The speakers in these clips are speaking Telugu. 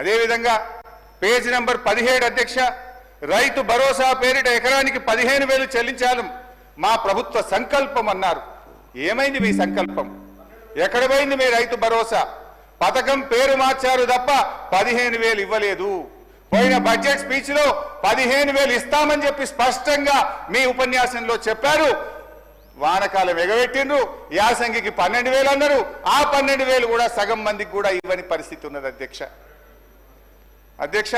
అదేవిధంగా పేజ్ నెంబర్ పదిహేడు అధ్యక్ష రైతు భరోసా పేరిట ఎకరానికి పదిహేను వేలు చెల్లించాలి మా ప్రభుత్వ సంకల్పం అన్నారు. ఏమైంది మీ సంకల్పం? ఎక్కడ పోయింది మీ రైతు భరోసా? పథకం పేరు మార్చారు తప్ప పదిహేను వేలు ఇవ్వలేదు. పోయిన బడ్జెట్ స్పీచ్లో పదిహేను వేలు ఇస్తామని చెప్పి స్పష్టంగా మీ ఉపన్యాసంలో చెప్పారు. వానకాలం ఎగబెట్టిండ్రు యాసంగికి పన్నెండు వేలు అన్నారు. ఆ పన్నెండు వేలు కూడా సగం మందికి కూడా ఇవ్వని పరిస్థితి ఉన్నది అధ్యక్ష. అధ్యక్ష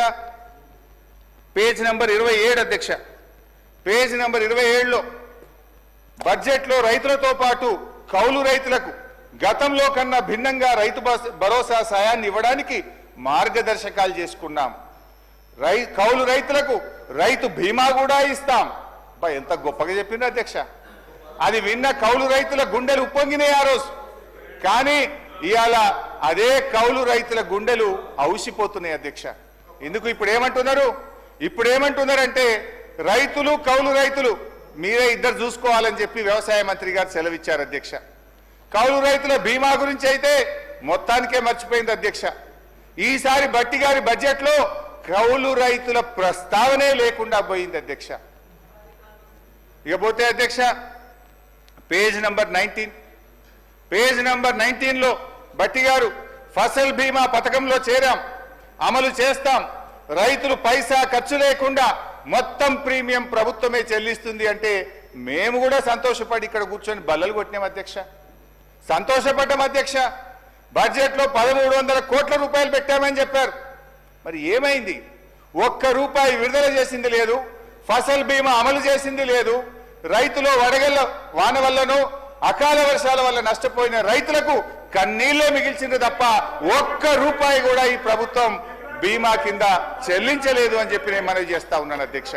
పేజ్ నెంబర్ ఇరవై ఏడు అధ్యక్ష. పేజ్ నెంబర్ ఇరవై ఏడులో బడ్జెట్లో రైతులతో పాటు కౌలు రైతులకు గతంలో కన్నా భిన్నంగా రైతు భరోసా సాయాన్ని ఇవ్వడానికి మార్గదర్శకాలు చేసుకున్నాం. రై కౌలు రైతులకు రైతు బీమా కూడా ఇస్తాం. అబ్బా, ఎంత గొప్పగా చెప్పిండ్రు అధ్యక్ష. అది విన్న కౌలు రైతుల గుండెలు ఉప్పొంగినాయి ఆ రోజు. కానీ ఇవాళ అదే కౌలు రైతుల గుండెలు ఔసిపోతున్నాయి అధ్యక్ష. ఎందుకు ఇప్పుడు ఏమంటున్నారు ఇప్పుడు ఏమంటున్నారంటే రైతులు కౌలు రైతులు మీరే ఇద్దరు చూసుకోవాలని చెప్పి వ్యవసాయ మంత్రి గారు సెలవిచ్చారు అధ్యక్ష. కౌలు రైతుల బీమా గురించి అయితే మొత్తానికే మర్చిపోయింది అధ్యక్ష. ఈసారి బట్టి గారి బడ్జెట్లో కౌలు రైతుల ప్రస్తావనే లేకుండా పోయింది అధ్యక్ష. ఇకపోతే అధ్యక్ష page number nineteen. Page number నైన్టీన్లో బట్టి గారు ఫసల్ బీమా పథకంలో చేరాం. అమలు చేస్తాం. రైతులు పైసా ఖర్చు లేకుండా మొత్తం ప్రీమియం ప్రభుత్వమే చెల్లిస్తుంది అంటే మేము కూడా సంతోషపడి ఇక్కడ కూర్చొని బల్లలు కొట్టినాం అధ్యక్ష. సంతోషపడ్డాం అధ్యక్ష. బడ్జెట్లో పదమూడు వందల కోట్ల రూపాయలు పెట్టామని చెప్పారు. మరి ఏమైంది? ఒక్క రూపాయి విడుదల చేసింది లేదు. ఫసల్ బీమా అమలు చేసింది లేదు. రైతులు వడగళ్ళ వాన వల్లనో అకాల వర్షాల వల్ల నష్టపోయిన రైతులకు కన్నీళ్ళే మిగిల్చింది తప్ప ఒక్క రూపాయి కూడా ఈ ప్రభుత్వం బీమా కింద చెల్లించలేదు అని చెప్పి నేను మనవి చేస్తా ఉన్నాను అధ్యక్ష.